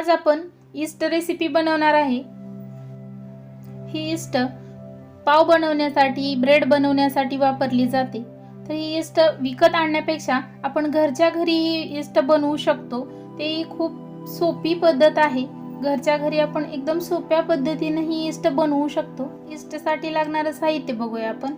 आज आपण east recipe बनवणार आहे. ही ईस्ट पाव बनवण्यासाठी ब्रेड बनवण्यासाठी वापरली जाते. तर ही ईस्ट विकत आणण्यापेक्षा आपण घरच्या घरी ही ईस्ट बनवू शकतो. ते खूप सोपी पद्धत आहे. घरच्या घरी आपण एकदम सोप्या पद्धतीने ही ईस्ट बनवू शकतो. ईस्टसाठी लागणारं साहित्य बघूया आपण.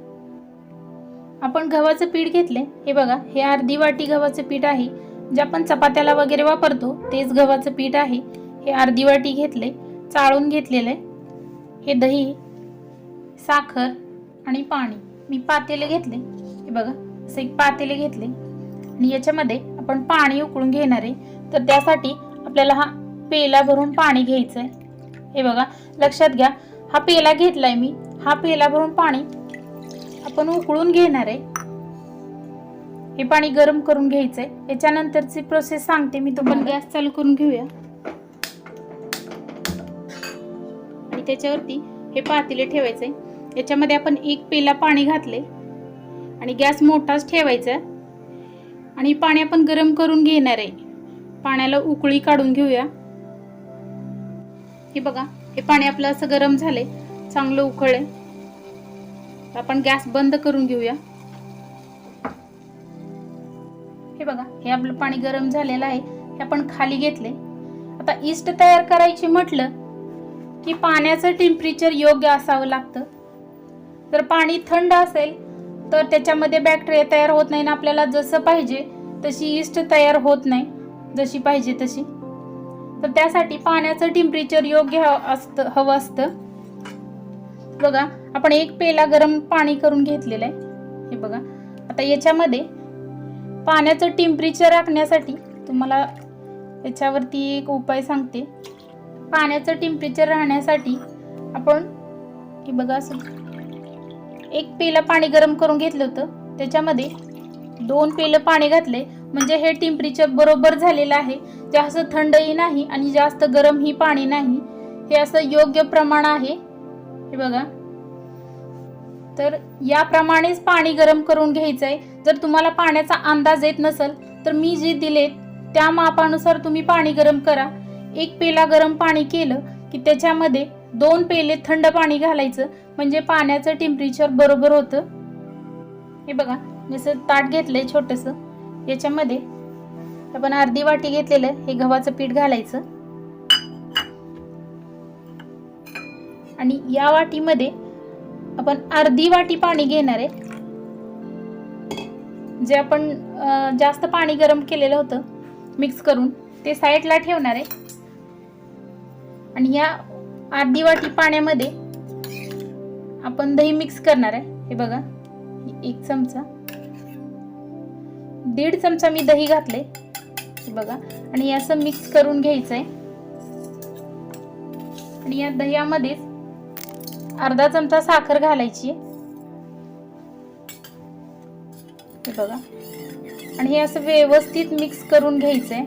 आपण गव्हाचं पीठ घेतले हे बघा हे अर्धी वाटी गव्हाचं पीठ आहे. जे आपण चपात्याला वगैरे वापरतो तेच गव्हाचं पीठ आहे. हे अर्धी वाटी घेतले चाळून घेतलेलं. आहे हे दही साखर आणि पाणी मी पातेले घेतले. हे बघा असं एक पातेले घेतले. आणि याच्यामध्ये आपण पाणी उकळून घेणार आहे. तर त्यासाठी आपल्याला हा पेला भरून पाणी घ्यायचं आहे हे बघा लक्षात घ्या. हा पेला घेतलाय मी. हा पेला भरून पाणी आपण उकळून घेणार आहे. हे पाणी गरम करून घ्यायचंय. याच्यानंतरची प्रोसेस सांगते मी तो पण गॅस चालू करून घेऊया. आणि त्याच्यावरती हे पातेले ठेवायचंय. याच्यामध्ये आपण एक पेला पाणी घातले आणि गॅस मोठाच ठेवायचा. आणि पाणी आपण गरम करून घेणार आहे. पाण्याला उकळी काढून घेऊया. हे बघा हे पाणी आपलं असं गरम झालंय. चांगलं उकळले आपण गॅस बंद करून घेऊया. हे बघा हे आपलं पाणी गरम झालेलं आहे हे आपण खाली घेतले. आता इस्ट तयार करायची म्हटलं की पाण्याचं टेम्परेचर योग्य असावं लागतं. जर पाणी थंड असेल तर त्याच्यामध्ये बॅक्टेरिया तयार होत नाही ना आपल्याला जसं पाहिजे तशी इस्ट तयार होत नाही जशी पाहिजे तशी. तर त्यासाठी पाण्याचं टेम्परेचर योग्य असतं हवं असतं. बघा आपण एक पेला गरम पाणी करून घेतलेलं आहे. हे बघा आता याच्यामध्ये पाण्याचं टेम्परेचर राखण्यासाठी तुम्हाला याच्यावरती एक उपाय सांगते. पाण्याचं टेम्परेचर राहण्यासाठी आपण हे बघा असं एक पेला पाणी गरम करून घेतलं होतं. त्याच्यामध्ये दोन पेलं पाणी घातले. म्हणजे हे टेम्परेचर बरोबर झालेलं आहे. जास्त थंडही नाही आणि जास्त गरमही पाणी नाही. हे असं योग्य प्रमाण आहे. हे बघा. तर याप्रमाणेच पाणी गरम करून घ्यायचं आहे जर तुम्हाला पाण्याचा अंदाज येत नसेल तर मी जे दिले त्या मापानुसार तुम्ही पाणी गरम करा. एक पेला गरम पाणी केलं की त्याच्यामध्ये दोन पेले थंड पाणी घालायचं म्हणजे पाण्याचं टेम्परेचर बरोबर होतं. हे बघा जसं ताट घेतलंय छोटस. याच्यामध्ये आपण अर्धी वाटी घेतलेलं हे गव्हाचं पीठ घालायचं. आणि या वाटीमध्ये आपण अर्धी वाटी पाणी घेणार आहे. जे आपण जास्त पाणी गरम केलेलं होतं मिक्स करून ते साईडला ठेवणार आहे. आणि या अर्धी वाटी पाण्यामध्ये आपण दही मिक्स करणार आहे. हे बघा एक चमचा. दीड चमचा मी दही घातले. हे बघा आणि असं मिक्स करून घ्यायचं आहे. आणि या दह्यामध्येच अर्धा चमचा साखर घालायची हे बघा. आणि हे असं व्यवस्थित मिक्स करून घ्यायचंय.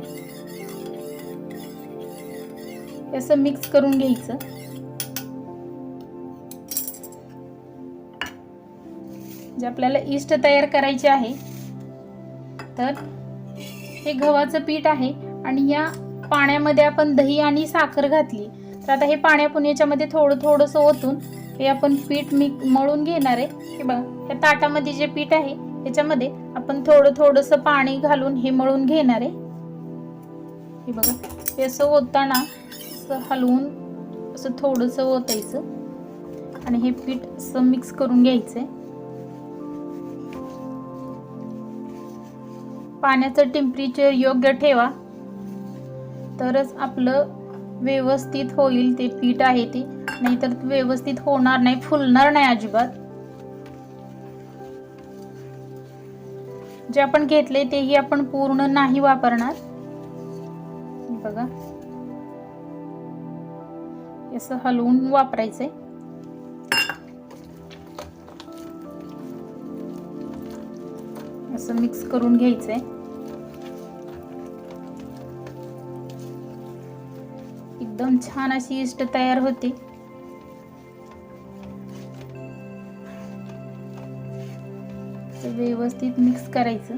आहे असं मिक्स करून घ्यायचं. जे आपल्याला इष्ट तयार करायचे आहे तर हे गव्हाचं पीठ आहे आणि या पाण्यामध्ये आपण दही आणि साखर घातली. तर आता हे पाण्यापून याच्यामध्ये थोडं थोडंसं ओतून हे आपण पीठ मिक मळून घेणार आहे. हे बघा या ताटामध्ये जे पीठ आहे याच्यामध्ये आपण थोडं थोडंसं पाणी घालून हे मळून घेणार आहे. हे बघा हे असं ओतताना असं हलवून असं थोडंसं ओतायचं. आणि हे पीठ असं मिक्स करून घ्यायचं आहे पाण्याचं टेम्परेचर योग्य ठेवा. तरच आपलं व्यवस्थित होईल ते पीठ आहे ते. नाहीतर व्यवस्थित होणार नाही फुलणार नाही अजिबात. जे आपण घेतले तेही आपण पूर्ण नाही वापरणार. बघा. असं हलवून वापरायचंय. असं मिक्स करून घ्यायचंय. एकदम छान अशी इष्ट तयार होते. व्यवस्थित मिक्स करायचं.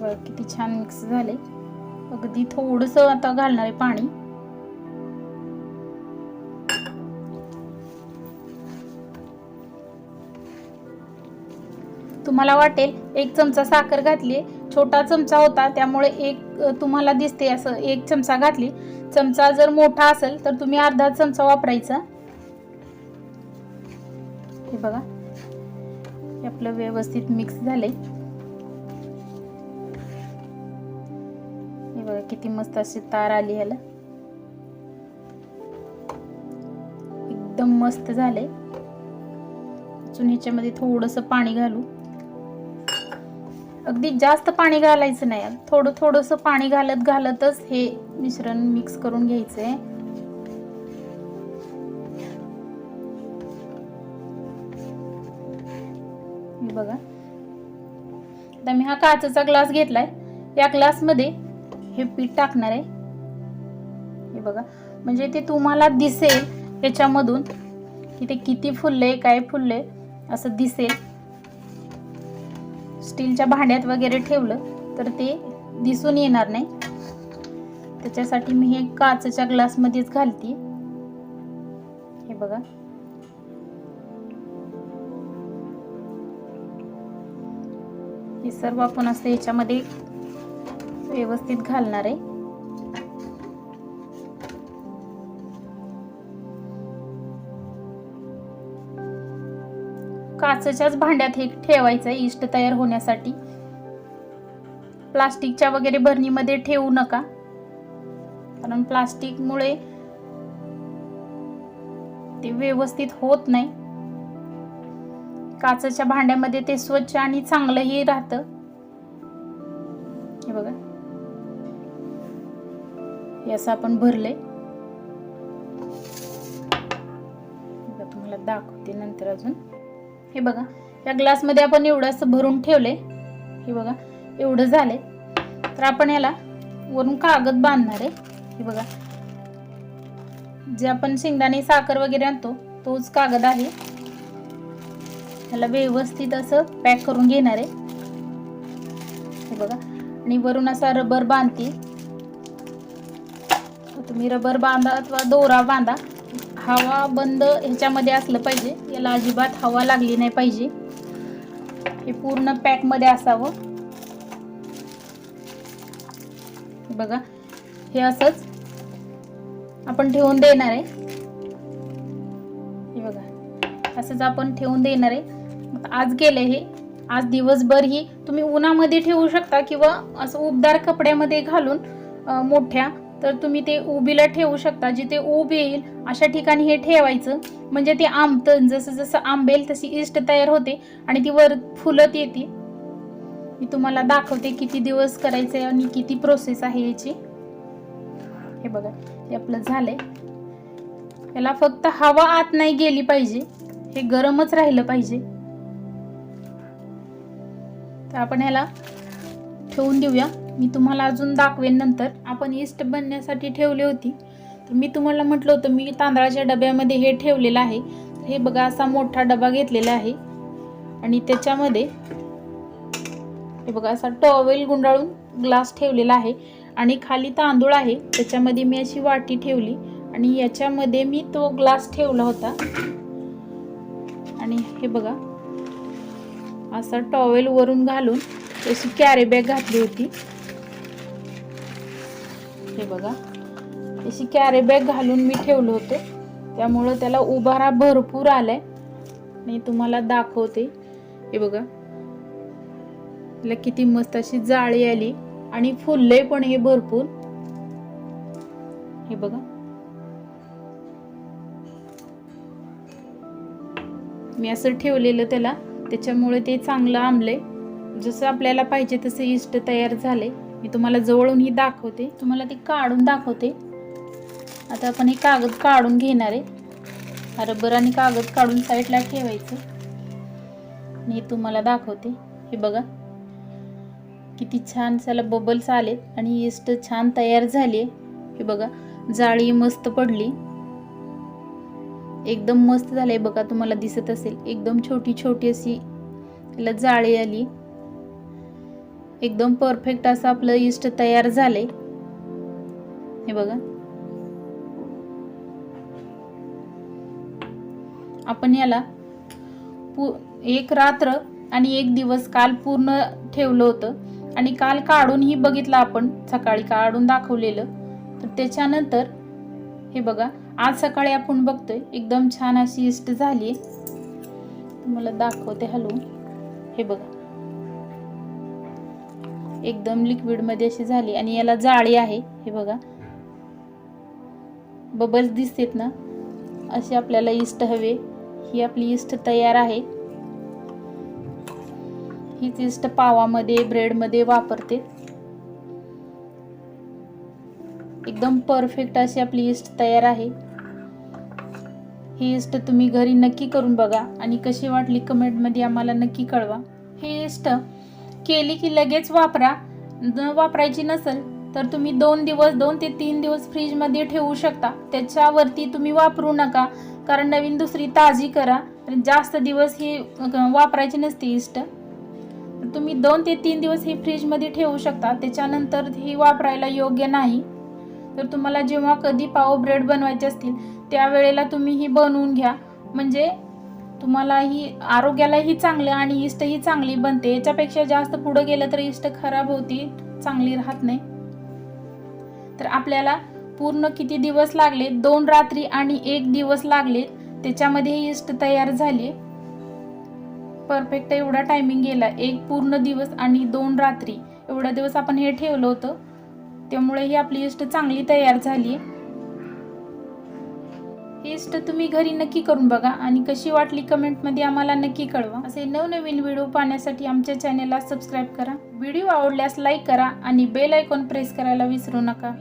बघ किती छान मिक्स झाले अगदी थोडंसं आता घालणार आहे पाणी. तुम्हाला वाटेल एक चमचा साखर घातली छोटा चमचा होता त्यामुळे एक तुम्हाला दिसते असं. एक चमचा घातली. चमचा जर मोठा असेल तर तुम्ही अर्धा चमचा वापरायचा. बघा. हे आपलं व्यवस्थित मिक्स झालंय. हे बघा किती मस्त अशी तार आली ह्याला. एकदम मस्त झालंय. अजून ह्याच्यामध्ये थोडस पाणी घालू. अगदी जास्त पाणी घालायचं नाही. थोडं थोडस पाणी घालत घालतच हे मिश्रण मिक्स करून घ्यायचंय. मी हा काचेचा ग्लास घेतलाय. या ग्लासमध्ये हे पीठ टाकणार आहे. हे बघा. म्हणजे ते तुम्हाला दिसेल याच्यामधून की ते किती फुलले काय फुलले असं दिसेल. स्टीलच्या भांड्यात वगैरे ठेवलं तर ते दिसून येणार नाही. त्याच्यासाठी मी हे काचच्या ग्लासमध्येच घालते. हे बघा. हे सर्व आपण असं याच्यामध्ये व्यवस्थित घालणार आहे. काचच्याच भांड्यात हे ठेवायचं आहे इष्ट तयार होण्यासाठी. प्लास्टिकच्या वगैरे भरणीमध्ये ठेवू नका. कारण प्लास्टिकमुळे ते व्यवस्थित होत नाही. काचेच्या भांड्यामध्ये ते स्वच्छ आणि चांगलंही राहतं. हे बघा. हे असं आपण भरले तुम्हाला दाखवते नंतर अजून. हे बघा या ग्लासमध्ये आपण एवढं असं भरून ठेवले हे बघा एवढं झाले तर आपण याला वरून कागद बांधणार आहे. हे बघा. जे आपण शेंगदाणे साखर वगैरे आणतो तोच कागद आहे. ह्याला व्यवस्थित असं पॅक करून घेणार आहे. हे बघा. आणि वरून असा रबर बांधते. तुम्ही रबर बांधा अथवा दोरा बांधा. हवा बंद ह्याच्यामध्ये असलं पाहिजे. याला अजिबात हवा लागली नाही पाहिजे. हे पूर्ण पॅकमध्ये असावं. बघा. हे असंच आपण ठेवून देणार आहे. हे बघा. असंच आपण ठेवून देणार आहे. आज केलंय हे. आज दिवसभर ही तुम्ही उन्हामध्ये ठेवू शकता किंवा असं उबदार कपड्यामध्ये घालून मोठ्या तर तुम्ही ते उबीला ठेवू शकता. जिथे ऊब येईल अशा ठिकाणी हे ठेवायचं. म्हणजे ते आंबतं जसं जसं आंबेल तशी इष्ट तयार होते आणि ती वर फुलत येते. मी तुम्हाला दाखवते किती दिवस करायचे आणि किती प्रोसेस आहे याची. हे बघा हे आपलं झालंय. याला फक्त हवा आत नाही गेली पाहिजे. हे गरमच राहिलं पाहिजे. तर आपण ह्याला ठेवून देऊया. मी तुम्हाला अजून दाखवेन नंतर. आपण इस्ट बनण्यासाठी ठेवली होती. तर मी तुम्हाला म्हटलं होतं मी तांदळाच्या डब्यामध्ये हे ठेवलेलं आहे. हे बघा असा मोठा डबा घेतलेला आहे. आणि त्याच्यामध्ये हे बघा असा टॉवेल गुंडाळून ग्लास ठेवलेला आहे. आणि खाली तांदूळ आहे. त्याच्यामध्ये मी अशी वाटी ठेवली. आणि याच्यामध्ये मी तो ग्लास ठेवला होता. आणि हे बघा असा टॉवेल वरून घालून अशी कॅरी बॅग घातली होती. हे बघा. अशी कॅरी बॅग घालून मी ठेवलं होतं. त्यामुळं त्याला उभारा भरपूर आलाय. आणि तुम्हाला दाखवते. हे बघा. त्याला किती मस्त अशी जाळी आली आणि फुलले पण हे भरपूर. हे बघा. मी असं ठेवलेलं त्याला. त्याच्यामुळे ते चांगलं आंबले जसं आपल्याला पाहिजे तसे इष्ट तयार झाले मी तुम्हाला जवळूनही दाखवते. तुम्हाला ते काढून दाखवते. आता आपण हे कागद काढून घेणार आहे. रबर आणि कागद काढून साईडला ठेवायचं. आणि हे तुम्हाला दाखवते. हे बघा. किती छान त्याला बबल्स आलेत आणि इष्ट छान तयार झाली हे बघा. जाळी मस्त पडली. एकदम मस्त झालंय बघा तुम्हाला दिसत असेल. एकदम छोटी छोटी अशी त्याला जाळी आली. एकदम परफेक्ट असं आपलं इष्ट तयार झालंय. हे बघा. आपण याला एक रात्र आणि एक दिवस काल पूर्ण ठेवलं होतं. आणि काल काढूनही बघितलं आपण सकाळी काढून दाखवलेलं. तर त्याच्यानंतर हे बघा आज सकाळी आपण बघतोय एकदम छान अशी इष्ट झाली तुम्हाला दाखवते हलवून. हे बघा. एकदम लिक्विडमध्ये अशी झाली आणि याला जाळी आहे. हे बघा. बबल्स दिसतेत ना? अशी आपल्याला इष्ट हवे. ही आपली इष्ट तयार आहे. हीच इष्ट पावामध्ये ब्रेडमध्ये वापरते. एकदम परफेक्ट अशी आपली इष्ट तयार आहे. ही इष्ट तुम्ही घरी नक्की करून बघा आणि कशी वाटली कमेंटमध्ये आम्हाला नक्की कळवा. ही इष्ट केली की लगेच वापरा. न वापरायची नसेल तर तुम्ही दोन दिवस दोन ते तीन दिवस फ्रीजमध्ये ठेवू शकता. त्याच्यावरती तुम्ही वापरू नका कारण नवीन दुसरी ताजी करा. जास्त दिवस ही वापरायची नसते इष्ट. तुम्ही दोन ते तीन दिवस ही फ्रीजमध्ये ठेवू शकता. त्याच्यानंतर ही वापरायला योग्य नाही. तर तुम्हाला जेव्हा कधी पाव ब्रेड बनवायचे असतील त्यावेळेला तुम्ही ही बनवून घ्या. म्हणजे तुम्हाला ही आरोग्यालाही चांगलं आणि इष्टही चांगली बनते. याच्यापेक्षा जास्त पुढं गेलं तर इष्ट खराब होती चांगली राहत नाही. तर आपल्याला पूर्ण किती दिवस लागले? दोन रात्री आणि एक दिवस लागले. त्याच्यामध्ये ही इष्ट तयार झाली. परफेक्ट एवढा टायमिंग गेला. एक पूर्ण दिवस आणि दोन रात्री. एवढा दिवस आपण हे ठेवलं होतं. त्यामुळे ही आपली इष्ट चांगली तयार झाली. टेस्ट तुम्ही घरी नक्की करून बघा आणि कशी वाटली कमेंटमध्ये आम्हाला नक्की कळवा. असे नवनवीन व्हिडिओ पाहण्यासाठी आमच्या चॅनेलला सबस्क्राईब करा. व्हिडिओ आवडल्यास लाईक करा आणि बेल आयकॉन प्रेस करायला विसरू नका.